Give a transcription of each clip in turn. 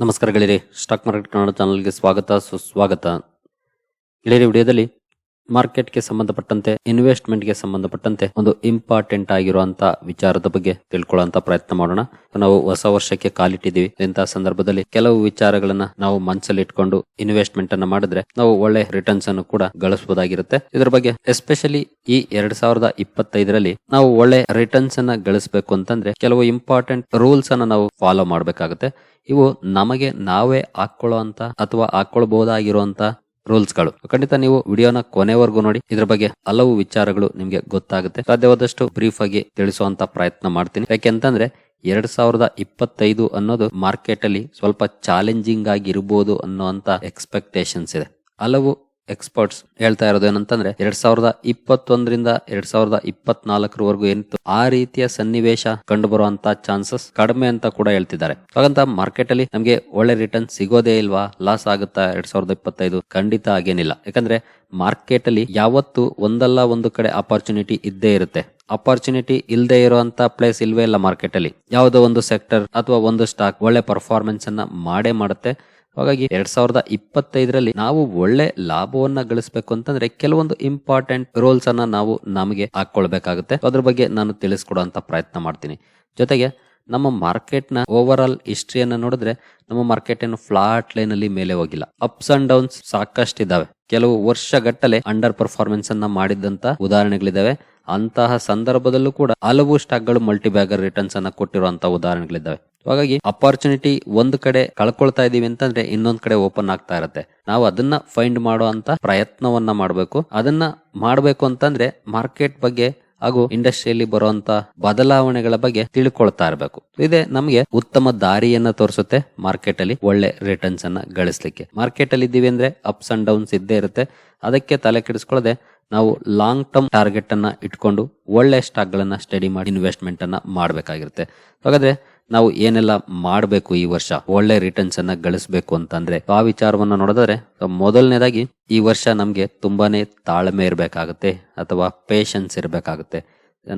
ನಮಸ್ಕಾರ stock market Kannada ಚಾನಲ್ಗೆ ಸ್ವಾಗತ ಸುಸ್ವಾಗತ. ಗೆಳೆಯರೆ ವಿಡಿಯೋದಲ್ಲಿ ಮಾರ್ಕೆಟ್ಗೆ ಸಂಬಂಧಪಟ್ಟಂತೆ ಇನ್ವೆಸ್ಟ್ಮೆಂಟ್ಗೆ ಸಂಬಂಧಪಟ್ಟಂತೆ ಒಂದು ಇಂಪಾರ್ಟೆಂಟ್ ಆಗಿರುವಂತ ವಿಚಾರದ ಬಗ್ಗೆ ತಿಳ್ಕೊಳ್ಳುವಂತ ಪ್ರಯತ್ನ ಮಾಡೋಣ. ನಾವು ಹೊಸ ವರ್ಷಕ್ಕೆ ಕಾಲಿಟ್ಟಿದ್ದೀವಿ. ಇಂತಹ ಸಂದರ್ಭದಲ್ಲಿ ಕೆಲವು ವಿಚಾರಗಳನ್ನ ನಾವು ಮನಸ್ಸಲ್ಲಿ ಇಟ್ಕೊಂಡು ಇನ್ವೆಸ್ಟ್ಮೆಂಟ್ ಅನ್ನ ಮಾಡಿದ್ರೆ ನಾವು ಒಳ್ಳೆ ರಿಟರ್ನ್ಸ್ ಅನ್ನು ಕೂಡ ಗಳಿಸಬಹುದಾಗಿರುತ್ತೆ ಇದರ ಬಗ್ಗೆ ಎಸ್ಪೆಷಲಿ ಈ ಎರಡ್ ಸಾವಿರದ ಇಪ್ಪತ್ತೈದರಲ್ಲಿ ನಾವು ಒಳ್ಳೆ ರಿಟರ್ನ್ಸ್ ಅನ್ನ ಗಳಿಸಬೇಕು ಅಂತಂದ್ರೆ ಕೆಲವು ಇಂಪಾರ್ಟೆಂಟ್ ರೂಲ್ಸ್ ಅನ್ನ ನಾವು ಫಾಲೋ ಮಾಡಬೇಕಾಗುತ್ತೆ. ಇವು ನಮಗೆ ನಾವೇ ಹಾಕೊಳ್ಳುವಂತ ಅಥವಾ ಹಾಕೊಳ್ಬಹುದಾಗಿರುವಂತ ರೂಲ್ಸ್ಗಳು ಖಂಡಿತ ನೀವು ವಿಡಿಯೋನ ಕೊನೆವರೆಗೂ ನೋಡಿ. ಇದ್ರ ಬಗ್ಗೆ ಹಲವು ವಿಚಾರಗಳು ನಿಮ್ಗೆ ಗೊತ್ತಾಗುತ್ತೆ. ಸಾಧ್ಯವಾದಷ್ಟು ಬ್ರೀಫ್ ಆಗಿ ತಿಳಿಸುವಂತ ಪ್ರಯತ್ನ ಮಾಡ್ತೀನಿ. ಯಾಕೆಂತಂದ್ರೆ ಎರಡ್ ಸಾವಿರದ ಇಪ್ಪತ್ತೈದು ಅನ್ನೋದು ಮಾರ್ಕೆಟ್ ಅಲ್ಲಿ ಸ್ವಲ್ಪ ಚಾಲೆಂಜಿಂಗ್ ಆಗಿ ಇರಬಹುದು ಅನ್ನೋಂತ ಎಕ್ಸ್ಪೆಕ್ಟೇಷನ್ಸ್ ಇದೆ. ಹಲವು ಎಕ್ಸ್ಪರ್ಟ್ಸ್ ಹೇಳ್ತಾ ಇರೋದು ಏನಂತಂದ್ರೆ ಎರಡ್ ಸಾವಿರದ ಇಪ್ಪತ್ತೊಂದರಿಂದ ಎರಡ್ ಸಾವಿರದ ಇಪ್ಪತ್ನಾಲ್ಕರವರೆಗೂ ಏನಿತ್ತು, ಆ ರೀತಿಯ ಸನ್ನಿವೇಶ ಕಂಡು ಬರುವಂತ ಚಾನ್ಸಸ್ ಕಡಿಮೆ ಅಂತ ಕೂಡ ಹೇಳ್ತಿದ್ದಾರೆ. ಹಾಗಂತ ಮಾರ್ಕೆಟ್ ಅಲ್ಲಿ ನಮಗೆ ಒಳ್ಳೆ ರಿಟರ್ನ್ ಸಿಗೋದೇ ಇಲ್ವಾ? ಲಾಸ್ ಆಗುತ್ತಾ ಎರಡ್ ಸಾವಿರದ ಇಪ್ಪತ್ತೈದು? ಖಂಡಿತ ಆಗೇನಿಲ್ಲ ಯಾಕಂದ್ರೆ ಮಾರ್ಕೆಟ್ ಅಲ್ಲಿ ಯಾವತ್ತು ಒಂದಲ್ಲ ಒಂದು ಕಡೆ ಅಪಾರ್ಚುನಿಟಿ ಇದ್ದೇ ಇರುತ್ತೆ. ಅಪಾರ್ಚುನಿಟಿ ಇಲ್ಲದೆ ಇರುವಂತ ಪ್ಲೇಸ್ ಇಲ್ವೇ ಇಲ್ಲ ಮಾರ್ಕೆಟ್ ಅಲ್ಲಿ. ಯಾವುದೋ ಒಂದು ಸೆಕ್ಟರ್ ಅಥವಾ ಒಂದು ಸ್ಟಾಕ್ ಒಳ್ಳೆ ಪರ್ಫಾರ್ಮೆನ್ಸ್ ಅನ್ನ ಮಾಡೇ ಮಾಡುತ್ತೆ. ಹಾಗಾಗಿ ಎರಡ್ ಸಾವಿರದ ಇಪ್ಪತ್ತೈದರಲ್ಲಿ ನಾವು ಒಳ್ಳೆ ಲಾಭವನ್ನ ಗಳಿಸಬೇಕು ಅಂತಂದ್ರೆ ಕೆಲವೊಂದು ಇಂಪಾರ್ಟೆಂಟ್ ರೋಲ್ಸ್ ಅನ್ನ ನಾವು ನಮಗೆ ಹಾಕೊಳ್ಬೇಕಾಗುತ್ತೆ ಅದ್ರ ಬಗ್ಗೆ ನಾನು ತಿಳಿಸ್ಕೊಡುವಂತ ಪ್ರಯತ್ನ ಮಾಡ್ತೀನಿ. ಜೊತೆಗೆ ನಮ್ಮ ಮಾರ್ಕೆಟ್ನ ಓವರ್ ಆಲ್ ಹಿಸ್ಟ್ರಿಯನ್ನ ನೋಡಿದ್ರೆ ನಮ್ಮ ಮಾರ್ಕೆಟ್ ಏನು ಫ್ಲಾಟ್ ಲೈನ್ ಅಲ್ಲಿ ಮೇಲೆ ಹೋಗಿಲ್ಲ. ಅಪ್ಸ್ ಅಂಡ್ ಡೌನ್ಸ್ ಸಾಕಷ್ಟು ಇದಾವೆ ಕೆಲವು ವರ್ಷಗಟ್ಟಲೆ ಅಂಡರ್ ಪರ್ಫಾರ್ಮೆನ್ಸ್ ಅನ್ನ ಮಾಡಿದಂತ ಉದಾಹರಣೆಗಳಿದಾವೆ. ಅಂತಹ ಸಂದರ್ಭದಲ್ಲೂ ಕೂಡ ಹಲವು ಸ್ಟಾಕ್ಗಳು ಮಲ್ಟಿ ಬ್ಯಾಗರ್ ರಿಟರ್ನ್ಸ್ ಅನ್ನ ಕೊಟ್ಟಿರುವಂತಹ ಉದಾಹರಣೆಗಳಿದ್ದಾವೆ ಹಾಗಾಗಿ ಅಪಾರ್ಚುನಿಟಿ ಒಂದು ಕಡೆ ಕಳ್ಕೊಳ್ತಾ ಇದೀವಿ ಅಂತಂದ್ರೆ ಇನ್ನೊಂದ್ ಕಡೆ ಓಪನ್ ಆಗ್ತಾ ಇರತ್ತೆ. ನಾವು ಅದನ್ನ ಫೈಂಡ್ ಮಾಡೋ ಅಂತ ಪ್ರಯತ್ನವನ್ನ ಮಾಡಬೇಕು. ಅದನ್ನ ಮಾಡಬೇಕು ಅಂತಂದ್ರೆ ಮಾರ್ಕೆಟ್ ಬಗ್ಗೆ ಹಾಗೂ ಇಂಡಸ್ಟ್ರಿಯಲ್ಲಿ ಬರುವಂತ ಬದಲಾವಣೆಗಳ ಬಗ್ಗೆ ತಿಳ್ಕೊಳ್ತಾ ಇರಬೇಕು. ಇದೇ ನಮಗೆ ಉತ್ತಮ ದಾರಿಯನ್ನ ತೋರಿಸುತ್ತೆ ಮಾರ್ಕೆಟ್ ಅಲ್ಲಿ ಒಳ್ಳೆ ರಿಟರ್ನ್ಸ್ ಅನ್ನ ಗಳಿಸ್ಲಿಕ್ಕೆ. ಮಾರ್ಕೆಟ್ ಅಲ್ಲಿ ಇದ್ದೀವಿ ಅಂದ್ರೆ ಅಪ್ಸ್ ಅಂಡ್ ಡೌನ್ಸ್ ಇದ್ದೇ ಇರುತ್ತೆ. ಅದಕ್ಕೆ ತಲೆ ಕೆಡಿಸ್ಕೊಳ್ಳದೆ ನಾವು ಲಾಂಗ್ ಟರ್ಮ್ ಟಾರ್ಗೆಟ್ ಅನ್ನ ಇಟ್ಕೊಂಡು ಒಳ್ಳೆ ಸ್ಟಾಕ್ ಗಳನ್ನ ಸ್ಟಡಿ ಮಾಡಿ ಇನ್ವೆಸ್ಟ್ಮೆಂಟ್ ಅನ್ನ ಮಾಡಬೇಕಾಗಿರುತ್ತೆ. ಹಾಗಾದ್ರೆ ನಾವು ಏನೆಲ್ಲ ಮಾಡಬೇಕು ಈ ವರ್ಷ? ಒಳ್ಳೆ ರಿಟರ್ನ್ಸ್ ಅನ್ನ ಗಳಿಸಬೇಕು ಅಂತಂದ್ರೆ ಆ ವಿಚಾರವನ್ನ ನೋಡಿದ್ರೆ ಮೊದಲನೇದಾಗಿ ಈ ವರ್ಷ ನಮ್ಗೆ ತುಂಬಾನೇ ತಾಳ್ಮೆ ಇರಬೇಕಾಗುತ್ತೆ ಅಥವಾ ಪೇಷನ್ಸ್ ಇರಬೇಕಾಗುತ್ತೆ.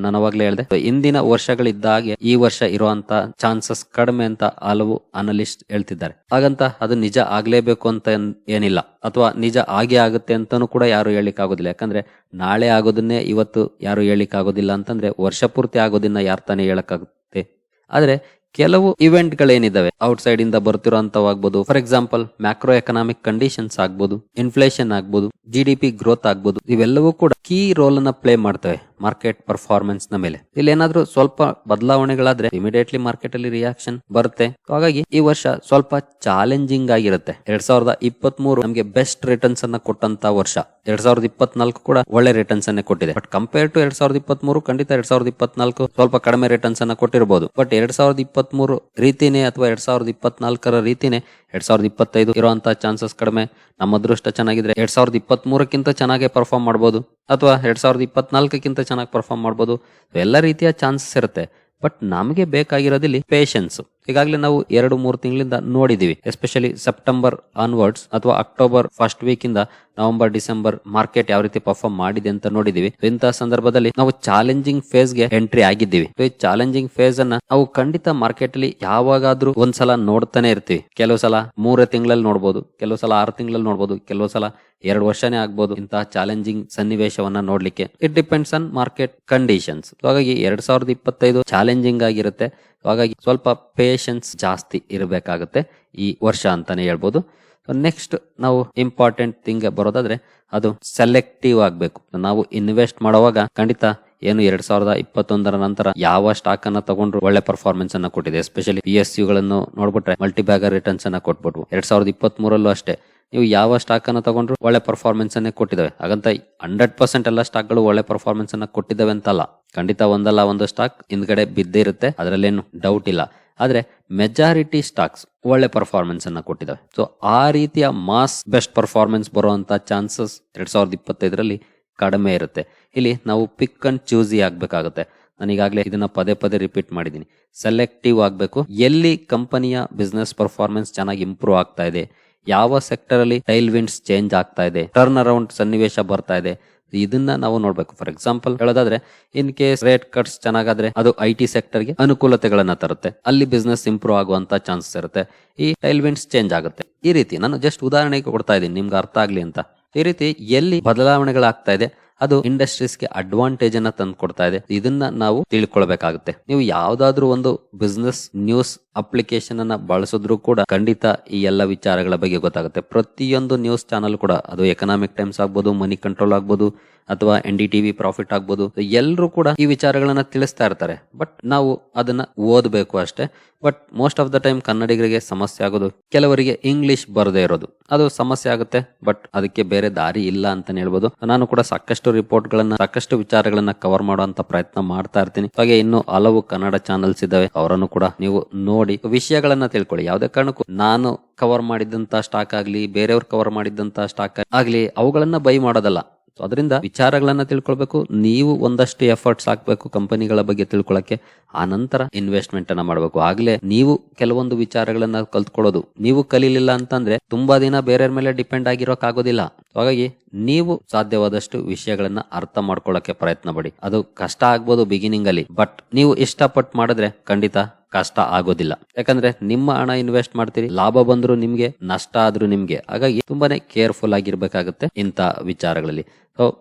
ನಾನು ಅವಾಗ್ಲೇ ಹೇಳಿದೆ ಇಂದಿನ ವರ್ಷಗಳಿದ್ದಾಗೆ ಈ ವರ್ಷ ಇರುವಂತ ಚಾನ್ಸಸ್ ಕಡಿಮೆ ಅಂತ ಹಲವು ಅನಲಿಸ್ಟ್ ಹೇಳ್ತಿದ್ದಾರೆ. ಹಾಗಂತ ಅದು ನಿಜ ಆಗ್ಲೇಬೇಕು ಅಂತ ಏನಿಲ್ಲ. ಅಥವಾ ನಿಜ ಆಗೇ ಆಗುತ್ತೆ ಅಂತಾನು ಕೂಡ ಯಾರು ಹೇಳಿಕ್ ಆಗೋದಿಲ್ಲ ಯಾಕಂದ್ರೆ ನಾಳೆ ಆಗೋದನ್ನೇ ಇವತ್ತು ಯಾರು ಹೇಳಿಕ್ ಆಗೋದಿಲ್ಲ ಅಂತಂದ್ರೆ ವರ್ಷ ಪೂರ್ತಿ ಆಗೋದನ್ನ ಯಾರು ತಾನೇ ಹೇಳಕ್ಕಾಗುತ್ತೆ. ಆದ್ರೆ ಕೆಲವು ಇವೆಂಟ್ ಗಳೇನಿದಾವೆ ಔಟ್ ಸೈಡ್ ಇಂದ ಬರ್ತಿರೋಂತವಾಗ್ಬೋದು. For example macro economic conditions ಆಗ್ಬೋದು, ಇನ್ಫ್ಲೇಷನ್ ಆಗ್ಬೋದು ಜಿ ಗ್ರೋತ್ ಆಗ್ಬೋದು, ಇವೆಲ್ಲವೂ ಕೂಡ ಕೀ ರೋಲ್ ಅನ್ನ ಪ್ಲೇ ಮಾಡ್ತವೆ. ಮಾರ್ಕೆಟ್ ಪರ್ಫಾರ್ಮೆನ್ಸ್ನ ಮೇಲೆ. ಇಲ್ಲಿ ಏನಾದ್ರೂ ಸ್ವಲ್ಪ ಬದಲಾವಣೆಗಳಾದ್ರೆ ಇಮಿಡಿಯೇಟ್ಲಿ ಮಾರ್ಕೆಟ್ ಅಲ್ಲಿ ರಿಯಾಕ್ಷನ್ ಬರುತ್ತೆ. ಹಾಗಾಗಿ ಈ ವರ್ಷ ಸ್ವಲ್ಪ ಚಾಲೆಂಜಿಂಗ್ ಆಗಿರುತ್ತೆ. ಎರಡ್ ಸಾವಿರದ ಇಪ್ಪತ್ತ್ ಮೂರು ನಮಗೆ ಬೆಸ್ಟ್ ರಿಟರ್ನ್ಸ್ ಅನ್ನ ಕೊಟ್ಟಂತ ವರ್ಷ. ಎರಡ್ ಸಾವಿರದ ಇಪ್ಪತ್ನಾಲ್ಕು ಕೂಡ ಒಳ್ಳೆ ರಿಟರ್ನ್ಸ್ ಅನ್ನೇ ಕೊಟ್ಟಿದೆ. ಬಟ್ ಕಂಪೇರ್ ಟು ಎರಡ್ ಸಾವಿರದ ಇಪ್ಪತ್ತ್ ಮೂರು ಖಂಡಿತ ಎರಡ್ ಸಾವಿರದ ಇಪ್ಪತ್ನಾಲ್ಕು ಸ್ವಲ್ಪ ಕಡಿಮೆ ರಿಟರ್ನ್ಸ್ ಅನ್ನ ಕೊಟ್ಟಿರಬಹುದು ಬಟ್ ಎರಡ್ ಸಾವಿರದ ಇಪ್ಪತ್ತ್ ಮೂರು ರೀತಿನೇ ಅಥವಾ ಎರಡ್ ಸಾವಿರದ ಇಪ್ಪತ್ನಾಲ್ಕರ ರೀತಿನೇ ಎರಡ್ ಸಾವಿರದ ಇಪ್ಪತ್ತೈದು ಇರುವಂತಹ ಚಾನ್ಸಸ್ ಕಡಿಮೆ. ನಮ್ಮ ಅದೃಷ್ಟ ಚೆನ್ನಾಗಿದ್ರೆ ಎರಡ್ ಸಾವಿರದ ಇಪ್ಪತ್ತ್ ಮೂರಕ್ಕಿಂತ ಚೆನ್ನಾಗಿ ಪರ್ಫಾರ್ಮ್ ಮಾಡಬಹುದು ಅಥವಾ ಎರಡ್ ಸಾವಿರದ ಇಪ್ಪತ್ನಾಲ್ಕಕ್ಕಿಂತ ಚೆನ್ನಾಗಿ ಪರ್ಫಾರ್ಮ್ ಮಾಡ್ಬೋದು. ಎಲ್ಲ ರೀತಿಯ ಚಾನ್ಸಸ್ ಇರುತ್ತೆ. ಬಟ್ ನಮಗೆ ಬೇಕಾಗಿರೋದಿಲ್ಲಿ ಪೇಷನ್ಸ್ ಈಗಾಗಲೇ ನಾವು ಎರಡು, ಮೂರು ತಿಂಗಳಿಂದ ನೋಡಿದೀವಿ ಎಸ್ಪೆಷಲಿ ಸೆಪ್ಟೆಂಬರ್ ಆನ್ವರ್ಡ್ಸ್ ಅಥವಾ ಅಕ್ಟೋಬರ್ ಫಸ್ಟ್ ವೀಕ್ ಇಂದ ನವೆಂಬರ್ ಡಿಸೆಂಬರ್ ಮಾರ್ಕೆಟ್ ಯಾವ ರೀತಿ ಪರ್ಫಾರ್ಮ್ ಮಾಡಿದೆ ಅಂತ ನೋಡಿದೀವಿ ಇಂತಹ ಸಂದರ್ಭದಲ್ಲಿ ನಾವು ಚಾಲೆಂಜಿಂಗ್ ಫೇಸ್ಗೆ ಎಂಟ್ರಿ ಆಗಿದ್ದೀವಿ. ಈ ಚಾಲೆಂಜಿಂಗ್ ಫೇಸ್ ಅನ್ನ ನಾವು ಖಂಡಿತ ಮಾರ್ಕೆಟ್ ಅಲ್ಲಿ ಯಾವಾಗಾದ್ರೂ ಒಂದ್ಸಲ ನೋಡ್ತಾನೆ ಇರ್ತೀವಿ. ಕೆಲವು ಸಲ ಮೂರೇ ತಿಂಗಳಲ್ಲಿ ನೋಡ್ಬೋದು, ಕೆಲವು ಸಲ ಆರು ತಿಂಗಳಲ್ಲಿ ನೋಡ್ಬೋದು, ಕೆಲವು ಸಲ ಎರಡು ವರ್ಷನೇ ಆಗ್ಬೋದು ಇಂತಹ ಚಾಲೆಂಜಿಂಗ್ ಸನ್ನಿವೇಶವನ್ನ ನೋಡ್ಲಿಕ್ಕೆ. It depends on market conditions ಹಾಗಾಗಿ ಎರಡ್ ಸಾವಿರದ ಇಪ್ಪತ್ತೈದು ಚಾಲೆಂಜಿಂಗ್ ಆಗಿರುತ್ತೆ. ಹಾಗಾಗಿ ಸ್ವಲ್ಪ ಪೇಷನ್ಸ್ ಜಾಸ್ತಿ ಇರಬೇಕಾಗುತ್ತೆ ಈ ವರ್ಷ ಅಂತಾನೆ ಹೇಳ್ಬೋದು. ನೆಕ್ಸ್ಟ್ ನಾವು ಇಂಪಾರ್ಟೆಂಟ್ ಥಿಂಗ್ ಬರೋದಾದ್ರೆ ಅದು ಸೆಲೆಕ್ಟಿವ್ ಆಗಬೇಕು. ನಾವು ಇನ್ವೆಸ್ಟ್ ಮಾಡುವಾಗ ಖಂಡಿತ ಏನು ಎರಡ್ ಸಾವಿರದ ಇಪ್ಪತ್ತೊಂದರ ನಂತರ ಯಾವ ಸ್ಟಾಕ್ ಅನ್ನ ತಗೊಂಡ್ರು ಒಳ್ಳೆ ಪರ್ಫಾರ್ಮೆನ್ಸ್ ಅನ್ನ ಕೊಟ್ಟಿದೆ. ಎಸ್ಪೆಷಲಿ ಪಿ ಎಸ್ ಯುಗಳನ್ನು ನೋಡ್ಬಿಟ್ರೆ ಮಲ್ಟಿಬ್ಯಾಗರ್ ರಿಟರ್ನ್ಸ್ ಅನ್ನ ಕೊಟ್ಬಿಟ್ವು. ಎರಡ್ ಸಾವಿರದ ಇಪ್ಪತ್ತ್ ಮೂರಲ್ಲೂ ಅಷ್ಟೇ ನೀವು ಯಾವ ಸ್ಟಾಕ್ ಅನ್ನ ತಗೊಂಡ್ರು ಒಳ್ಳೆ ಪರ್ಫಾರ್ಮೆನ್ಸ್ ಅನ್ನೇ ಕೊಟ್ಟಿದ್ದಾವೆ. ಹಾಗಂತ ಹಂಡ್ರೆಡ್ ಪರ್ಸೆಂಟ್ ಎಲ್ಲ ಸ್ಟಾಕ್ಗಳು ಒಳ್ಳೆ ಪರ್ಫಾರ್ಮೆನ್ಸ್ ಅನ್ನ ಕೊಟ್ಟಿದ್ದಾವೆ ಅಂತಲ್ಲ. ಖಂಡಿತ ಒಂದಲ್ಲ ಒಂದು ಸ್ಟಾಕ್ ಹಿಂದ್ಗಡೆ ಬಿದ್ದೇ ಇರುತ್ತೆ. ಅದರಲ್ಲೇನು ಡೌಟ್ ಇಲ್ಲ. ಆದರೆ ಮೆಜಾರಿಟಿ ಸ್ಟಾಕ್ಸ್ ಒಳ್ಳೆ ಪರ್ಫಾರ್ಮೆನ್ಸ್ ಅನ್ನ ಕೊಟ್ಟಿದ್ದಾವೆ ಸೊ ಆ ರೀತಿಯ ಮಾಸ್ ಬೆಸ್ಟ್ ಪರ್ಫಾರ್ಮೆನ್ಸ್ ಬರುವಂತ ಚಾನ್ಸಸ್ ಎರಡ್ ಸಾವಿರದ ಇಪ್ಪತ್ತೈದರಲ್ಲಿ ಕಡಿಮೆ ಇರುತ್ತೆ. ಇಲ್ಲಿ ನಾವು ಪಿಕ್ ಅಂಡ್ ಚೂಸಿ ಆಗ್ಬೇಕಾಗುತ್ತೆ. ನಾನು ಈಗಾಗಲೇ ಇದನ್ನ ಪದೇ ಪದೇ ರಿಪೀಟ್ ಮಾಡಿದ್ದೀನಿ. ಸೆಲೆಕ್ಟಿವ್ ಆಗಬೇಕು. ಎಲ್ಲಿ ಕಂಪನಿಯ ಬಿಸ್ನೆಸ್ ಪರ್ಫಾರ್ಮೆನ್ಸ್ ಚೆನ್ನಾಗಿ ಇಂಪ್ರೂವ್ ಆಗ್ತಾ ಇದೆ? ಯಾವ ಸೆಕ್ಟರ್ ಅಲ್ಲಿ ಟೈಲ್ ವಿಂಡ್ಸ್ ಚೇಂಜ್ ಆಗ್ತಾ ಇದೆ? ಟರ್ನ್ ಅರೌಂಡ್ ಸನ್ನಿವೇಶ ಬರ್ತಾ ಇದೆ? ಇದನ್ನ ನಾವು ನೋಡ್ಬೇಕು. ಫಾರ್ ಎಕ್ಸಾಂಪಲ್ ಹೇಳೋದಾದ್ರೆ ಇನ್ ಕೇಸ್ ರೇಟ್ ಕಟ್ಸ್ ಚೆನ್ನಾಗಾದ್ರೆ ಅದು ಐ ಟಿ ಸೆಕ್ಟರ್ಗೆ ಅನುಕೂಲತೆಗಳನ್ನ ತರುತ್ತೆ. ಅಲ್ಲಿ ಬಿಸ್ನೆಸ್ ಇಂಪ್ರೂವ್ ಆಗುವಂತ ಚಾನ್ಸಸ್ ಇರುತ್ತೆ. ಈ ಟೈಲ್ವಿಂಡ್ಸ್ ಚೇಂಜ್ ಆಗುತ್ತೆ. ಈ ರೀತಿ ನಾನು ಜಸ್ಟ್ ಉದಾಹರಣೆಗೆ ಕೊಡ್ತಾ ಇದ್ದೀನಿ. ನಿಮ್ಗೆ ಅರ್ಥ ಆಗ್ಲಿ ಅಂತ. ಈ ರೀತಿ ಎಲ್ಲಿ ಬದಲಾವಣೆಗಳಾಗ್ತಾ ಇದೆ ಅದು ಇಂಡಸ್ಟ್ರೀಸ್ಗೆ ಅಡ್ವಾಂಟೇಜ್ ಅನ್ನ ತಂದು ಕೊಡ್ತಾ ಇದೆ ಇದನ್ನ ನಾವು ತಿಳ್ಕೊಳ್ಬೇಕಾಗುತ್ತೆ. ನೀವು ಯಾವ್ದಾದ್ರು ಒಂದು ಬಿಸ್ನೆಸ್ ನ್ಯೂಸ್ ಅಪ್ಲಿಕೇಶನ್ ಅನ್ನ ಬಳಸಿದ್ರು ಕೂಡ ಖಂಡಿತ ಈ ಎಲ್ಲ ವಿಚಾರಗಳ ಬಗ್ಗೆ ಗೊತ್ತಾಗುತ್ತೆ. ಪ್ರತಿಯೊಂದು ನ್ಯೂಸ್ ಚಾನಲ್ ಕೂಡ, ಅದು ಎಕನಾಮಿಕ್ ಟೈಮ್ಸ್ ಆಗ್ಬೋದು ಮನಿ ಕಂಟ್ರೋಲ್ ಆಗ್ಬೋದು ಅಥವಾ ಎನ್ ಡಿ ಟಿವಿ ಪ್ರಾಫಿಟ್ ಆಗ್ಬೋದು. ಎಲ್ಲರೂ ಕೂಡ ಈ ವಿಚಾರಗಳನ್ನ ತಿಳಿಸ್ತಾ ಇರ್ತಾರೆ. ಬಟ್ ನಾವು ಅದನ್ನ ಓದಬೇಕು ಅಷ್ಟೇ. But most of the time ಕನ್ನಡಿಗರಿಗೆ ಸಮಸ್ಯೆ ಆಗೋದು, ಕೆಲವರಿಗೆ ಇಂಗ್ಲಿಷ್ ಬರದೇ ಇರೋದು. ಅದು ಸಮಸ್ಯೆ ಆಗುತ್ತೆ ಬಟ್ ಅದಕ್ಕೆ ಬೇರೆ ದಾರಿ ಇಲ್ಲ ಅಂತ ಹೇಳ್ಬೋದು. ನಾನು ಕೂಡ ಸಾಕಷ್ಟು ರಿಪೋರ್ಟ್ ಗಳನ್ನ ಸಾಕಷ್ಟು ವಿಚಾರಗಳನ್ನ ಕವರ್ ಮಾಡುವಂತ ಪ್ರಯತ್ನ ಮಾಡ್ತಾ ಇರ್ತೀನಿ. ಹಾಗೆ ಇನ್ನು ಹಲವು ಕನ್ನಡ ಚಾನೆಲ್ಸ್ ಇದಾವೆ ಅವರನ್ನು ಕೂಡ ನೀವು ನೋಡಿ, ವಿಷಯಗಳನ್ನ ತಿಳ್ಕೊಳ್ಳಿ. ಯಾವುದೇ ಕಾರಣಕ್ಕೂ ನಾನು ಕವರ್ ಮಾಡಿದಂತ ಸ್ಟಾಕ್ ಆಗ್ಲಿ, ಬೇರೆಯವ್ರು ಕವರ್ ಮಾಡಿದಂತ ಸ್ಟಾಕ್ ಆಗ್ಲಿ, ಅವುಗಳನ್ನ ಬೈ ಮಾಡೋದಲ್ಲ. ಸೊ ಅದರಿಂದ ವಿಚಾರಗಳನ್ನ ತಿಳ್ಕೊಳ್ಬೇಕು, ನೀವು ಒಂದಷ್ಟು ಎಫರ್ಟ್ಸ್ ಹಾಕ್ಬೇಕು ಕಂಪನಿಗಳ ಬಗ್ಗೆ ತಿಳ್ಕೊಳಕ್ಕೆ, ಆ ನಂತರ ಇನ್ವೆಸ್ಟ್ಮೆಂಟ್ ಅನ್ನ ಮಾಡಬೇಕು. ಆಗ್ಲೇ ನೀವು ಕೆಲವೊಂದು ವಿಚಾರಗಳನ್ನ ಕಲ್ತ್ಕೊಳ್ಳೋದು. ನೀವು ಕಲೀಲಿಲ್ಲ ಅಂತಂದ್ರೆ ತುಂಬಾ ದಿನ ಬೇರೆಯವ್ರ ಮೇಲೆ ಡಿಪೆಂಡ್ ಆಗಿರೋಕ್ ಆಗೋದಿಲ್ಲ ಹಾಗಾಗಿ ನೀವು ಸಾಧ್ಯವಾದಷ್ಟು ವಿಷಯಗಳನ್ನ ಅರ್ಥ ಮಾಡ್ಕೊಳ್ಳೋಕೆ ಪ್ರಯತ್ನ ಪಡಿ. ಅದು ಕಷ್ಟ ಆಗ್ಬೋದು ಬಿಗಿನಿಂಗ್ ಅಲ್ಲಿ ಬಟ್ ನೀವು ಇಷ್ಟಪಟ್ಟು ಮಾಡಿದ್ರೆ ಖಂಡಿತ ಕಷ್ಟ ಆಗೋದಿಲ್ಲ. ಯಾಕಂದ್ರೆ ನಿಮ್ಮ ಹಣ ಇನ್ವೆಸ್ಟ್ ಮಾಡ್ತೀರಿ, ಲಾಭ ಬಂದ್ರು ನಿಮ್ಗೆ, ನಷ್ಟ ಆದ್ರೂ ನಿಮ್ಗೆ. ಹಾಗಾಗಿ ತುಂಬಾನೇ ಕೇರ್ಫುಲ್ ಆಗಿರ್ಬೇಕಾಗುತ್ತೆ ಇಂತ ವಿಚಾರಗಳಲ್ಲಿ.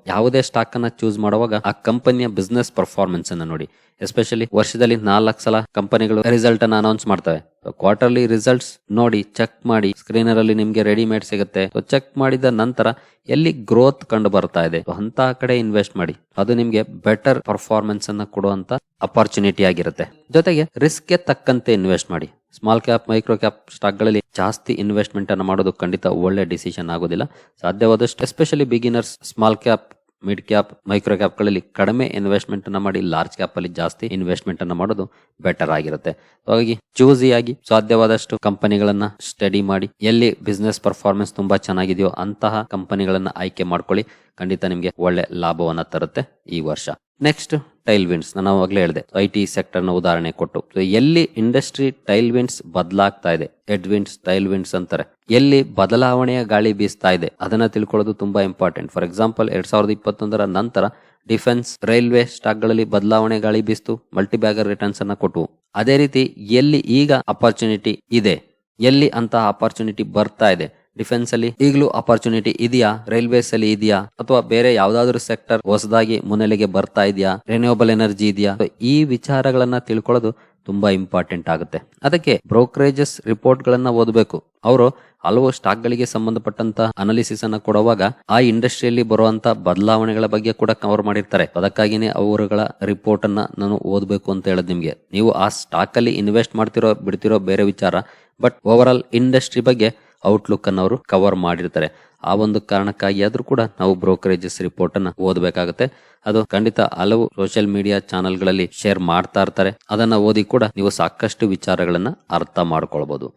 ಯಾವುದೇ ಸ್ಟಾಕ್ ಅನ್ನ ಚೂಸ್ ಮಾಡುವಾಗ ಆ ಕಂಪನಿಯ ಬಿಸ್ನೆಸ್ ಪರ್ಫಾರ್ಮೆನ್ಸ್ ಅನ್ನ ನೋಡಿ. ಎಸ್ಪೆಷಲಿ ವರ್ಷದಲ್ಲಿ ನಾಲ್ಕು ಸಲ ಕಂಪನಿಗಳು ರಿಸಲ್ಟ್ ಅನ್ನ ಅನೌನ್ಸ್ ಮಾಡ್ತವೆ. ಕ್ವಾರ್ಟರ್ಲಿ ರಿಸಲ್ಟ್ಸ್ ನೋಡಿ ಚೆಕ್ ಮಾಡಿ ಸ್ಕ್ರೀನರ್ ಅಲ್ಲಿ ನಿಮ್ಗೆ ರೆಡಿಮೇಡ್ ಸಿಗುತ್ತೆ. ಚೆಕ್ ಮಾಡಿದ ನಂತರ ಎಲ್ಲಿ ಗ್ರೋತ್ ಕಂಡು ಬರ್ತಾ ಇದೆ. ಅಂತ ಕಡೆ ಇನ್ವೆಸ್ಟ್ ಮಾಡಿ. ಅದು ನಿಮ್ಗೆ ಬೆಟರ್ ಪರ್ಫಾರ್ಮೆನ್ಸ್ ಅನ್ನ ಕೊಡುವಂತ ಅಪರ್ಚುನಿಟಿ ಆಗಿರುತ್ತೆ. ಜೊತೆಗೆ ರಿಸ್ಕ್ ತಕ್ಕಂತೆ ಇನ್ವೆಸ್ಟ್ ಮಾಡಿ. ಸ್ಮಾಲ್ ಕ್ಯಾಪ್ ಮೈಕ್ರೋ ಕ್ಯಾಪ್ ಸ್ಟಾಕ್ಗಳಲ್ಲಿ ಜಾಸ್ತಿ ಇನ್ವೆಸ್ಟ್ಮೆಂಟ್ ಅನ್ನು ಮಾಡೋದು ಖಂಡಿತ ಒಳ್ಳೆ ಡಿಸಿಷನ್ ಆಗೋದಿಲ್ಲ. ಸಾಧ್ಯವಾದಷ್ಟು especially beginners small cap mid cap micro ಕ್ಯಾಪ್ಗಳಲ್ಲಿ ಕಡಿಮೆ ಇನ್ವೆಸ್ಟ್ಮೆಂಟ್ ಅನ್ನು ಮಾಡಿ ಲಾರ್ಜ್ ಕ್ಯಾಪ್ ಅಲ್ಲಿ ಜಾಸ್ತಿ ಇನ್ವೆಸ್ಟ್ಮೆಂಟ್ ಅನ್ನು ಮಾಡೋದು ಬೆಟರ್ ಆಗಿರುತ್ತೆ. ಹಾಗಾಗಿ ಚೂಸಿಯಾಗಿ ಸಾಧ್ಯವಾದಷ್ಟು ಕಂಪನಿಗಳನ್ನ ಸ್ಟಡಿ ಮಾಡಿ ಎಲ್ಲಿ ಬಿಸ್ನೆಸ್ ಪರ್ಫಾರ್ಮೆನ್ಸ್ ತುಂಬಾ ಚೆನ್ನಾಗಿದೆಯೋ ಅಂತಹ ಕಂಪನಿಗಳನ್ನ ಆಯ್ಕೆ ಮಾಡ್ಕೊಳ್ಳಿ. ಖಂಡಿತ ನಿಮಗೆ ಒಳ್ಳೆ ಲಾಭವನ್ನ ತರುತ್ತೆ ಈ ವರ್ಷ. ನೆಕ್ಸ್ಟ್ ಟೈಲ್ ವಿಂಡ್ಸ್ ನಾನು ಅವಾಗಲೇ ಹೇಳಿದೆ ಐ ಟಿ ಸೆಕ್ಟರ್ನ ಉದಾಹರಣೆ ಕೊಟ್ಟು. ಸೊ ಎಲ್ಲಿ ಇಂಡಸ್ಟ್ರಿ ಟೈಲ್ ವಿಂಡ್ಸ್ ಬದಲಾಗ್ತಾ ಇದೆ ಎಡ್ ವಿಂಡ್ಸ್ ಟೈಲ್ ವಿಂಡ್ಸ್ ಅಂತಾರೆ. ಎಲ್ಲಿ ಬದಲಾವಣೆಯ ಗಾಳಿ ಬೀಸ್ತಾ ಇದೆ, ಅದನ್ನ ತಿಳ್ಕೊಳ್ಳೋದು ತುಂಬಾ ಇಂಪಾರ್ಟೆಂಟ್ ಫಾರ್ ಎಕ್ಸಾಂಪಲ್ ಎರಡ್ ಸಾವಿರದ ಇಪ್ಪತ್ತೊಂದರ ನಂತರ ಡಿಫೆನ್ಸ್ ರೈಲ್ವೆ ಸ್ಟಾಕ್ಗಳಲ್ಲಿ ಬದಲಾವಣೆ ಗಾಳಿ ಬೀಸ್ತು ಮಲ್ಟಿ ಬ್ಯಾಗರ್ ರಿಟರ್ನ್ಸ್ ಅನ್ನ ಕೊಟ್ಟವು ಅದೇ ರೀತಿ ಎಲ್ಲಿ ಈಗ ಅಪರ್ಚುನಿಟಿ ಇದೆ, ಎಲ್ಲಿ ಅಂತ ಅಪರ್ಚುನಿಟಿ ಬರ್ತಾ ಇದೆ ಡಿಫೆನ್ಸ್ ಅಲ್ಲಿ ಈಗಲೂ ಅಪರ್ಚುನಿಟಿ ಇದೆಯಾ? ರೈಲ್ವೇಸ್ ಅಲ್ಲಿ ಇದೆಯಾ? ಅಥವಾ ಬೇರೆ ಯಾವ್ದಾದ್ರು ಸೆಕ್ಟರ್ ಹೊಸದಾಗಿ ಮುನ್ನೆಲೆಗೆ ಬರ್ತಾ ಇದೆಯಾ? ರಿನ್ಯೂಬಲ್ ಎನರ್ಜಿ ಇದೆಯಾ? ಈ ವಿಚಾರಗಳನ್ನ ತಿಳ್ಕೊಳ್ಳೋದು ತುಂಬಾ ಇಂಪಾರ್ಟೆಂಟ್ ಆಗುತ್ತೆ. ಅದಕ್ಕೆ ಬ್ರೋಕರೇಜಸ್ ರಿಪೋರ್ಟ್ ಗಳನ್ನ ಓದಬೇಕು. ಅವರು ಹಲವು ಸ್ಟಾಕ್ ಗಳಿಗೆ ಸಂಬಂಧಪಟ್ಟಂತ ಅನಾಲಿಸಿಸ್ ಅನ್ನ ಕೊಡುವಾಗ ಆ ಇಂಡಸ್ಟ್ರಿಯಲ್ಲಿ ಬರುವಂತ ಬದಲಾವಣೆಗಳ ಬಗ್ಗೆ ಕೂಡ ಕವರ್ ಮಾಡಿರ್ತಾರೆ. ಅದಕ್ಕಾಗಿನೇ ಅವರುಗಳ ರಿಪೋರ್ಟ್ ಅನ್ನ ನಾನು ಓದಬೇಕು ಅಂತ ಹೇಳೋದು ನಿಮ್ಗೆ. ನೀವು ಆ ಸ್ಟಾಕ್ ಅಲ್ಲಿ ಇನ್ವೆಸ್ಟ್ ಮಾಡ್ತಿರೋ, ಬಿಡ್ತಿರೋ ಬೇರೆ ವಿಚಾರ ಬಟ್ ಓವರ್ ಆಲ್ ಇಂಡಸ್ಟ್ರಿ ಬಗ್ಗೆ ಔಟ್ಲುಕ್ ಅನ್ನು ಅವರು ಕವರ್ ಮಾಡಿರ್ತಾರೆ. ಆ ಒಂದು ಕಾರಣಕ್ಕಾಗಿ ಆದರೂ ಕೂಡ ನಾವು ಬ್ರೋಕರೇಜಸ್ ರಿಪೋರ್ಟ್ ಅನ್ನು ಓದಬೇಕಾಗುತ್ತೆ. ಅದು ಖಂಡಿತ ಹಲವು ಸೋಷಿಯಲ್ ಮೀಡಿಯಾ ಚಾನೆಲ್ಗಳಲ್ಲಿ ಶೇರ್ ಮಾಡ್ತಾ ಇರ್ತಾರೆ. ಅದನ್ನ ಓದಿ ಕೂಡ ನೀವು ಸಾಕಷ್ಟು ವಿಚಾರಗಳನ್ನು ಅರ್ಥ ಮಾಡ್ಕೊಳ್ಬಹುದು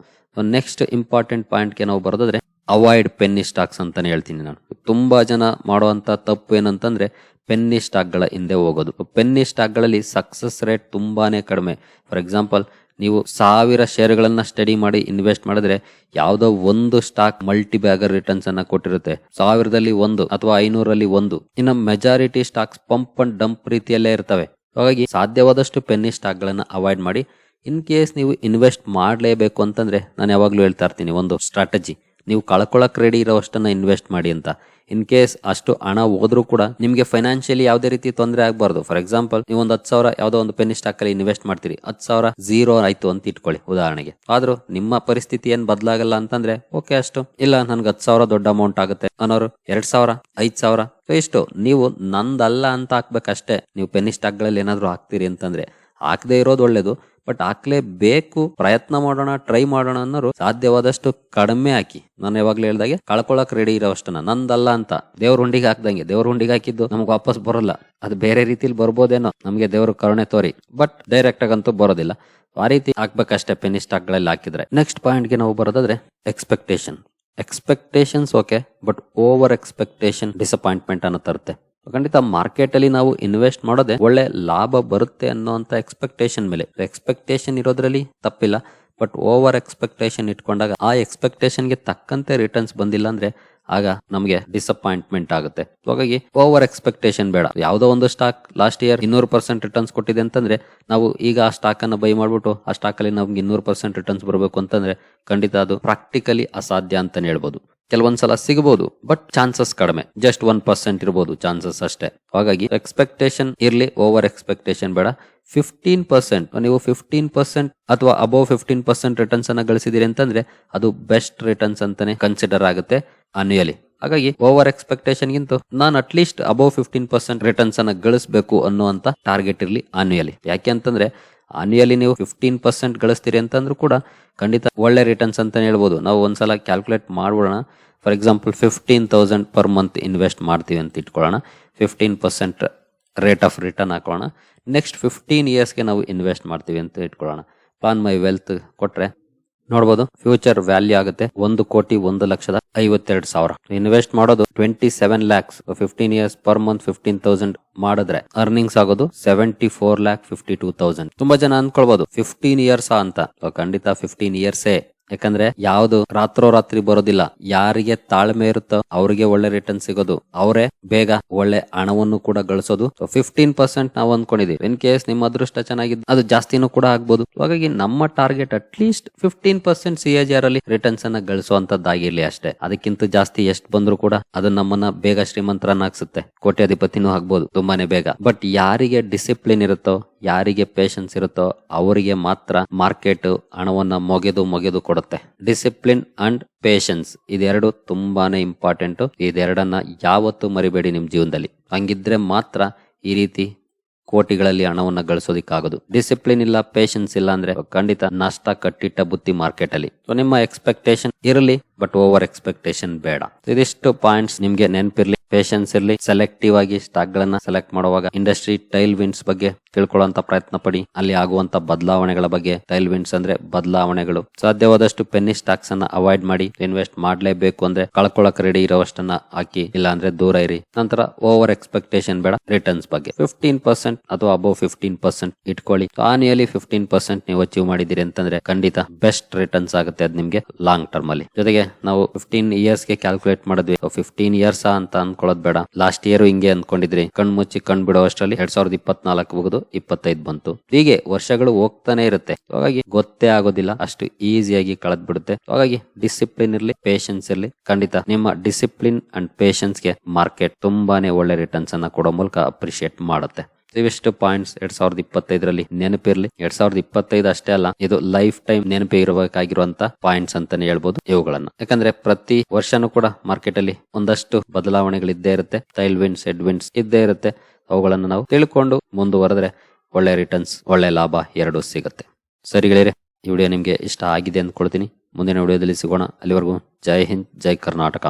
ನೆಕ್ಸ್ಟ್ ಇಂಪಾರ್ಟೆಂಟ್ ಪಾಯಿಂಟ್ಗೆ ನಾವು ಬರೋದಾದ್ರೆ ಅವಾಯ್ಡ್ ಪೆನ್ನಿ ಸ್ಟಾಕ್ಸ್ ಅಂತಾನೆ ಹೇಳ್ತೀನಿ ನಾನು. ತುಂಬಾ ಜನ ಮಾಡುವಂತ ತಪ್ಪು ಏನಂತಂದ್ರೆ ಪೆನ್ನಿ ಸ್ಟಾಕ್ಗಳ ಹಿಂದೆ ಹೋಗೋದು. ಪೆನ್ನಿ ಸ್ಟಾಕ್ಗಳಲ್ಲಿ ಸಕ್ಸಸ್ ರೇಟ್ ತುಂಬಾನೇ ಕಡಿಮೆ. ಫಾರ್ ಎಕ್ಸಾಂಪಲ್ ನೀವು ಸಾವಿರ ಶೇರ್ಗಳನ್ನ ಸ್ಟಡಿ ಮಾಡಿ ಇನ್ವೆಸ್ಟ್ ಮಾಡಿದ್ರೆ ಯಾವುದೋ ಒಂದು ಸ್ಟಾಕ್ ಮಲ್ಟಿ ಬ್ಯಾಗರ್ ರಿಟರ್ನ್ಸ್ ಅನ್ನ ಕೊಟ್ಟಿರುತ್ತೆ. ಸಾವಿರದಲ್ಲಿ ಒಂದು ಅಥವಾ ಐನೂರಲ್ಲಿ ಒಂದು. ಇನ್ನು majority stocks pump and dump ರೀತಿಯಲ್ಲೇ ಇರ್ತವೆ. ಹಾಗಾಗಿ ಸಾಧ್ಯವಾದಷ್ಟು ಪೆನ್ನಿ ಸ್ಟಾಕ್ ಗಳನ್ನ ಅವಾಯ್ಡ್ ಮಾಡಿ. ಇನ್ ಕೇಸ್ ನೀವು ಇನ್ವೆಸ್ಟ್ ಮಾಡಲೇಬೇಕು ಅಂತಂದ್ರೆ ನಾನು ಯಾವಾಗಲೂ ಹೇಳ್ತಾ ಇರ್ತೀನಿ ಒಂದು ಸ್ಟ್ರಾಟಜಿ. ನೀವು ಕಳ್ಕೊಳ್ಳೋಕೆ ರೆಡಿ ಇರೋವಷ್ಟನ್ನು ಇನ್ವೆಸ್ಟ್ ಮಾಡಿ ಅಂತ. ಇನ್ ಕೇಸ್ ಅಷ್ಟು ಹಣ ಹೋದ್ರೂ ಕೂಡ ನಿಮಗೆ ಫೈನಾನ್ಷಿಯಲಿ ಯಾವುದೇ ರೀತಿ ತೊಂದರೆ ಆಗಬಾರ್ದು. ಫಾರ್ ಎಕ್ಸಾಂಪಲ್ ನೀವು ಒಂದು ಹತ್ತು ಸಾವಿರ ಯಾವುದೋ ಒಂದು ಪೆನ್ನಿ ಸ್ಟಾಕ್ ಅಲ್ಲಿ ಇನ್ವೆಸ್ಟ್ ಮಾಡ್ತೀರಿ. ಹತ್ತು ಸಾವಿರ ಝೀರೋ ಆಯ್ತು ಅಂತ ಇಟ್ಕೊಳ್ಳಿ, ಉದಾಹರಣೆಗೆ. ಆದ್ರೂ ನಿಮ್ಮ ಪರಿಸ್ಥಿತಿ ಏನು ಬದಲಾಗಲ್ಲ ಅಂತಂದ್ರೆ ಓಕೆ ಅಷ್ಟು. ಇಲ್ಲ, ನನ್ಗೆ ಹತ್ತು ಸಾವಿರ ದೊಡ್ಡ ಅಮೌಂಟ್ ಆಗುತ್ತೆ. ಅನ್ನೋರು ಎರಡ್ ಸಾವಿರ, ಐದ್ ಸಾವಿರ ಸೊ ಇಷ್ಟು. ನೀವು ನಂದಲ್ಲ ಅಂತ ಹಾಕ್ಬೇಕಷ್ಟೇ. ನೀವು ಪೆನ್ನಿ ಸ್ಟಾಕ್ಗಳಲ್ಲಿ ಏನಾದರೂ ಏನಾದ್ರು ಹಾಕ್ತೀರಿ ಅಂತಂದ್ರೆ ಹಾಕದೇ ಇರೋದು ಒಳ್ಳೇದು, ಬಟ್ ಹಾಕ್ಲೇಬೇಕು, ಪ್ರಯತ್ನ ಮಾಡೋಣ, ಟ್ರೈ ಮಾಡೋಣ ಅನ್ನೋರು ಸಾಧ್ಯವಾದಷ್ಟು ಕಡಿಮೆ ಹಾಕಿ. ನಾನು ಯಾವಾಗ್ಲೂ ಹೇಳ್ದಾಗೆ, ಕಳ್ಕೊಳಕ್ ರೆಡಿ ಇರೋವಷ್ಟನ್ನ. ನಂದಲ್ಲ ಅಂತ. ದೇವ್ರ ಹುಂಡಿಗೆ ಹಾಕ್ದಂಗೆ. ದೇವ್ರ ಹುಂಡಿಗೆ ಹಾಕಿದ್ದು ನಮ್ಗೆ ವಾಪಸ್ ಬರೋಲ್ಲ. ಅದು ಬೇರೆ ರೀತಿಲಿ ಬರ್ಬೋದೇನೋ. ನಮಗೆ ದೇವ್ರ ಕರುಣೆ ತೋರಿ. ಬಟ್ ಡೈರೆಕ್ಟ್ ಆಗಂತೂ ಬರೋದಿಲ್ಲ. ಆ ರೀತಿ ಹಾಕ್ಬೇಕಷ್ಟೇ ಪೆನಿ ಸ್ಟಾಕ್ಗಳಲ್ಲಿ ಹಾಕಿದ್ರೆ. ನೆಕ್ಸ್ಟ್ ಪಾಯಿಂಟ್ಗೆ ನಾವು ಬರೋದಾದ್ರೆ expectation expectations okay but over expectation disappointment ಅನ್ನು ತರುತ್ತೆ ಖಂಡಿತ ಮಾರ್ಕೆಟ್ ಅಲ್ಲಿ ನಾವು ಇನ್ವೆಸ್ಟ್ ಮಾಡೋದೇ ಒಳ್ಳೆ ಲಾಭ ಬರುತ್ತೆ ಅನ್ನೋಂತ ಎಕ್ಸ್ಪೆಕ್ಟೇಷನ್ ಮೇಲೆ. ಎಕ್ಸ್ಪೆಕ್ಟೇಷನ್ ಇರೋದ್ರಲ್ಲಿ ತಪ್ಪಿಲ್ಲ ಬಟ್ ಓವರ್ ಎಕ್ಸ್ಪೆಕ್ಟೇಷನ್ ಇಟ್ಕೊಂಡಾಗ ಆ ಎಕ್ಸ್ಪೆಕ್ಟೇಷನ್ಗೆ ತಕ್ಕಂತೆ ರಿಟರ್ನ್ಸ್ ಬಂದಿಲ್ಲ ಅಂದ್ರೆ ಆಗ ನಮಗೆ ಡಿಸಪಾಯಿಂಟ್ಮೆಂಟ್ ಆಗುತ್ತೆ. ಹಾಗಾಗಿ ಓವರ್ ಎಕ್ಸ್ಪೆಕ್ಟೇಷನ್ ಬೇಡ. ಯಾವುದೋ ಒಂದು ಸ್ಟಾಕ್ ಲಾಸ್ಟ್ ಇಯರ್ ಇನ್ನೂರು ಪರ್ಸೆಂಟ್ ರಿಟರ್ನ್ಸ್ ಕೊಟ್ಟಿದೆ ಅಂತಂದ್ರೆ ನಾವು ಈಗ ಆ ಸ್ಟಾಕ್ ಅನ್ನು ಬೈ ಮಾಡ್ಬಿಟ್ಟು ಆ ಸ್ಟಾಕ್ ಅಲ್ಲಿ ನಮ್ಗೆ ಇನ್ನೂರು ಪರ್ಸೆಂಟ್ ರಿಟರ್ನ್ಸ್ ಬರಬೇಕು ಅಂತಂದ್ರೆ ಖಂಡಿತ ಅದು ಪ್ರಾಕ್ಟಿಕಲಿ ಅಸಾಧ್ಯ ಅಂತಾನೆ ಹೇಳ್ಬೋದು. ಕೆಲವೊಂದ್ಸಲ ಸಿಗಬಹುದು ಬಟ್ ಚಾನ್ಸಸ್ ಕಡಿಮೆ. ಜಸ್ಟ್ ಒನ್ ಪರ್ಸೆಂಟ್ ಇರಬಹುದು ಚಾನ್ಸಸ್ ಅಷ್ಟೇ. ಹಾಗಾಗಿ ಎಕ್ಸ್ಪೆಕ್ಟೇಷನ್ ಇರಲಿ ಓವರ್ ಎಕ್ಸ್ಪೆಕ್ಟೇಷನ್ ಬೇಡ. ಫಿಫ್ಟೀನ್ ಪರ್ಸೆಂಟ್ ನೀವು ಫಿಫ್ಟೀನ್ ಪರ್ಸೆಂಟ್ ಅಥವಾ ಅಬೌವ್ ಫಿಫ್ಟೀನ್ ಪರ್ಸೆಂಟ್ ರಿಟರ್ನ್ಸ್ ಅನ್ನ ಗಳಿಸಿದಿರಿ ಅಂತಂದ್ರೆ ಅದು ಬೆಸ್ಟ್ ರಿಟರ್ನ್ಸ್ ಅಂತಾನೆ ಕನ್ಸಿಡರ್ ಆಗುತ್ತೆ ಅನ್ಯುಯಲಿ ಹಾಗಾಗಿ ಓವರ್ ಎಕ್ಸ್ಪೆಕ್ಟೇಷನ್ ಗಿಂತ ನಾನು at least above fifteen percent returns ಅನ್ನ ಗಳಿಸಬೇಕು ಅನ್ನುವಂತ ಟಾರ್ಗೆಟ್ ಇರಲಿ ಅನ್ಯುಯಲಿ ಯಾಕೆ ಅಂತಂದ್ರೆ ಅನ್ಯುಯಲಿ ನೀವು ಫಿಫ್ಟೀನ್ ಪರ್ಸೆಂಟ್ ಗಳಿಸ್ತೀರಿ ಅಂತಂದ್ರೂ ಕೂಡ ಖಂಡಿತ ಒಳ್ಳೆ ರಿಟರ್ನ್ಸ್ ಅಂತ ಹೇಳ್ಬೋದು. ನಾವು ಒಂದ್ಸಲ calculate ಮಾಡ್ಬಿಡೋಣ. For example fifteen thousand per month invest ಮಾಡ್ತೀವಿ ಅಂತ ಇಟ್ಕೊಳ್ಳೋಣ. Fifteen percent rate of return ಹಾಕೋಣ. ನೆಕ್ಸ್ಟ್ ಫಿಫ್ಟೀನ್ ಇಯರ್ಸ್ಗೆ ನಾವು ಇನ್ವೆಸ್ಟ್ ಮಾಡ್ತೀವಿ ಅಂತ ಇಟ್ಕೊಳ್ಳೋಣ. ಪಾನ್ ಮೈ ವೆಲ್ತ್ ಕೊಟ್ರೆ ನೋಡ್ಬೋದು. ಫ್ಯೂಚರ್ ವ್ಯಾಲ್ಯೂ ಆಗುತ್ತೆ. ಒಂದು ಕೋಟಿ ಒಂದು ಲಕ್ಷದ ಐವತ್ತೆರಡು ಸಾವಿರ. ಇನ್ವೆಸ್ಟ್ ಮಾಡೋದು twenty seven lakhs fifteen years per month fifteen thousand ಮಾಡಿದ್ರೆ ಅರ್ನಿಂಗ್ಸ್ ಆಗೋದು seventy four lakh fifty two thousand. ತುಂಬಾ ಜನ ಅನ್ಕೊಳ್ಬಹುದು ಫಿಫ್ಟೀನ್ ಇಯರ್ಸ್ ಅಂತ. ಖಂಡಿತ ಫಿಫ್ಟೀನ್ ಇಯರ್ಸೇ ಯಾಕಂದ್ರೆ ಯಾವ್ದು ರಾತ್ರೋರಾತ್ರಿ ಬರೋದಿಲ್ಲ. ಯಾರಿಗೆ ತಾಳ್ಮೆ ಇರುತ್ತೋ ಅವ್ರಿಗೆ ಒಳ್ಳೆ ರಿಟರ್ನ್ ಸಿಗೋದು. ಅವರೇ ಬೇಗ ಒಳ್ಳೆ ಹಣವನ್ನು ಕೂಡ ಗಳಿಸೋದು. ಸೊ ಫಿಫ್ಟೀನ್ ಪರ್ಸೆಂಟ್ ನಾವು ಅನ್ಕೊಂಡಿದೀವಿ ಇನ್ ಕೇಸ್ ನಿಮ್ಮ ಅದೃಷ್ಟ ಚೆನ್ನಾಗಿದ್ದು ಅದು ಜಾಸ್ತಿನೂ ಕೂಡ ಆಗ್ಬೋದು. ಹಾಗಾಗಿ ನಮ್ಮ target at least fifteen percent C A G R ಅಲ್ಲಿ ರಿಟರ್ನ್ಸ್ ಅನ್ನ ಗಳಿಸುವಂತದ್ದಾಗಿರ್ಲಿ ಅಷ್ಟೇ. ಅದಕ್ಕಿಂತ ಜಾಸ್ತಿ ಎಷ್ಟು ಬಂದ್ರು ಕೂಡ ಅದು ನಮ್ಮನ್ನ ಬೇಗ ಶ್ರೀಮಂತರನ್ನ ಹಾಕ್ಸುತ್ತೆ ಕೋಟ್ಯಾಧಿಪತಿನೂ ಆಗ್ಬೋದು, ತುಂಬಾನೇ ಬೇಗ. ಬಟ್ ಯಾರಿಗೆ ಡಿಸಿಪ್ಲಿನ್ ಇರುತ್ತೋ ಯಾರಿಗೆ ಪೇಷನ್ಸ್ ಇರುತ್ತೋ ಅವರಿಗೆ ಮಾತ್ರ ಮಾರ್ಕೆಟ್ ಹಣವನ್ನ ಮೊಗೆದು ಮೊಗೆದು ಕೊಡುತ್ತೆ. ಡಿಸಿಪ್ಲಿನ್ ಅಂಡ್ ಪೇಷನ್ಸ್ ಇದೆರಡು ತುಂಬಾನೇ ಇಂಪಾರ್ಟೆಂಟ್ ಇದೆರಡನ್ನ ಯಾವತ್ತೂ ಮರಿಬೇಡಿ ನಿಮ್ ಜೀವನದಲ್ಲಿ. ಹಂಗಿದ್ರೆ ಮಾತ್ರ ಈ ರೀತಿ ಕೋಟಿಗಳಲ್ಲಿ ಹಣವನ್ನ ಗಳಿಸೋದಿಕ್ಕಾಗೋದು. ಡಿಸಿಪ್ಲಿನ್ ಇಲ್ಲ ಪೇಷನ್ಸ್ ಇಲ್ಲ ಅಂದ್ರೆ ಖಂಡಿತ ನಷ್ಟ ಕಟ್ಟಿಟ್ಟ ಬುತ್ತಿ ಮಾರ್ಕೆಟ್ ಅಲ್ಲಿ. ಸೊ ನಿಮ್ಮ ಎಕ್ಸ್ಪೆಕ್ಟೇಷನ್ ಇರಲಿ ಬಟ್ ಓವರ್ ಎಕ್ಸ್ಪೆಕ್ಟೇಷನ್ ಬೇಡ. ಇದಿಷ್ಟು ಪಾಯಿಂಟ್ಸ್ ನಿಮ್ಗೆ ನೆನಪಿರ್ಲಿ. ಪೇಷನ್ಸ್ ಇರಲಿ ಸೆಲೆಕ್ಟಿವ್ ಆಗಿ ಸ್ಟಾಕ್ ಗಳನ್ನ ಸೆಲೆಕ್ಟ್ ಮಾಡುವಾಗ ಇಂಡಸ್ಟ್ರಿ ಟೈಲ್ ವಿನ್ಸ್ ಬಗ್ಗೆ ತಿಳ್ಕೊಳ್ಳುವಂತ ಪ್ರಯತ್ನ ಪಡಿ. ಅಲ್ಲಿ ಆಗುವಂತ ಬದಲಾವಣೆಗಳ ಬಗ್ಗೆ ಟೈಲ್ ವಿಂಡ್ಸ್ ಅಂದ್ರೆ ಬದಲಾವಣೆಗಳು. ಸಾಧ್ಯವಾದಷ್ಟು ಪೆನ್ನಿ ಸ್ಟಾಕ್ಸ್ ಅನ್ನ ಅವಾಯ್ಡ್ ಮಾಡಿ ಇನ್ವೆಸ್ಟ್ ಮಾಡಲೇಬೇಕು ಅಂದ್ರೆ ಕಳ್ಕೊಳಕ್ ರೆಡಿ ಇರೋವಷ್ಟನ್ನ ಹಾಕಿ ಇಲ್ಲ ಅಂದ್ರೆ ದೂರ ಇರಿ. ನಂತರ ಓವರ್ ಎಕ್ಸ್ಪೆಕ್ಟೇಷನ್ ಬೇಡ ರಿಟರ್ನ್ಸ್ ಬಗ್ಗೆ. ಫಿಫ್ಟೀನ್ ಪರ್ಸೆಂಟ್ ಅಥವಾ ಅಬೌವ್ ಫಿಫ್ಟೀನ್ ಪರ್ಸೆಂಟ್ ಇಟ್ಕೊಳ್ಳಿ. ಆನಿಯಲ್ಲಿ ಫಿಫ್ಟೀನ್ ಪರ್ಸೆಂಟ್ ನೀವು ಅಚೀವ್ ಮಾಡಿದಿರಿ ಅಂತಂದ್ರೆ ಖಂಡಿತ ಬೆಸ್ಟ್ ರಿಟರ್ನ್ಸ್ ಆಗುತ್ತೆ ಅದು ನಿಮ್ಗೆ ಲಾಂಗ್ ಟರ್ಮ್ ಅಲ್ಲಿ. ಜೊತೆಗೆ ನಾವು ಫಿಫ್ಟೀನ್ ಇಯರ್ಸ್ಗೆ ಕ್ಯಾಲ್ಕುಲೇಟ್ ಮಾಡಿದ್ವಿ. ಫಿಫ್ಟೀನ್ ಇಯರ್ಸ್ ಅಂತ ಅನ್ಕೊಳ್ಳೋದ್ ಬೇಡ. ಲಾಸ್ಟ್ ಇಯರ್ ಹಿಂಗೆ ಅನ್ಕೊಂಡಿದ್ರಿ. ಕಣ್ ಮುಚ್ಚಿ ಕಣ್ ಬಿಡೋ ಅಷ್ಟರಲ್ಲಿ ಎರಡ್ ಸಾವಿರದ ಇಪ್ಪತ್ನಾಲ್ಕು ಮುಗಿದು ಇಪ್ಪತ್ತೈದು ಬಂತು. ಹೀಗೆ ವರ್ಷಗಳು ಹೋಗ್ತಾನೆ ಇರುತ್ತೆ. ಹಾಗಾಗಿ ಗೊತ್ತೇ ಆಗೋದಿಲ್ಲ. ಅಷ್ಟು ಈಸಿಯಾಗಿ ಕಳೆದ್ ಬಿಡುತ್ತೆ ಹಾಗಾಗಿ ಡಿಸಿಪ್ಲಿನ್ ಇರ್ಲಿ ಪೇಷನ್ಸ್ ಇರ್ಲಿ. ಖಂಡಿತ ನಿಮ್ಮ ಡಿಸಿಪ್ಲಿನ್ ಅಂಡ್ ಪೇಶನ್ಸ್ಗೆ ಮಾರ್ಕೆಟ್ ತುಂಬಾನೇ ಒಳ್ಳೆ ರಿಟರ್ನ್ಸ್ ಅನ್ನ ಕೊಡೋ ಮೂಲಕ ಅಪ್ರಿಶಿಯೇಟ್ ಮಾಡುತ್ತೆ. ಇವಿಷ್ಟು ಪಾಯಿಂಟ್ಸ್ ಎರಡ್ ಸಾವಿರದ ಇಪ್ಪತ್ತೈದರಲ್ಲಿ ನೆನಪಿರ್ಲಿ. ಎರಡ್ ಸಾವಿರದ ಇಪ್ಪತ್ತೈದು ಅಷ್ಟೇ ಅಲ್ಲ, ಇದು ಲೈಫ್ ಟೈಮ್ ನೆನಪಿ ಇರಬೇಕಾಗಿರುವಂತ ಪಾಯಿಂಟ್ಸ್ ಅಂತಾನೆ ಹೇಳ್ಬೋದು ಇವುಗಳನ್ನ. ಯಾಕಂದ್ರೆ ಪ್ರತಿ ವರ್ಷನೂ ಕೂಡ ಮಾರ್ಕೆಟ್ ಅಲ್ಲಿ ಒಂದಷ್ಟು ಬದಲಾವಣೆಗಳಿದ್ದೇ ಇರುತ್ತೆ. ಟೈಲ್ ವಿಂಡ್ಸ್ ಹೆಡ್ ವಿಂಡ್ಸ್ ಇದ್ದೇ ಇರುತ್ತೆ. ಅವುಗಳನ್ನ ನಾವು ತಿಳ್ಕೊಂಡು ಮುಂದುವರೆದ್ರೆ ಒಳ್ಳೆ ರಿಟರ್ನ್ಸ್ ಒಳ್ಳೆ ಲಾಭ ಎರಡೂ ಸಿಗುತ್ತೆ. ಸರಿ ಗೆಳೆಯರೆ, ಈ ವಿಡಿಯೋ ನಿಮಗೆ ಇಷ್ಟ ಆಗಿದೆ ಅಂದ್ಕೊಳ್ತೀನಿ. ಮುಂದಿನ ವಿಡಿಯೋದಲ್ಲಿ ಸಿಗೋಣ. ಅಲ್ಲಿವರೆಗೂ ಜೈ ಹಿಂದ್, ಜೈ ಕರ್ನಾಟಕ.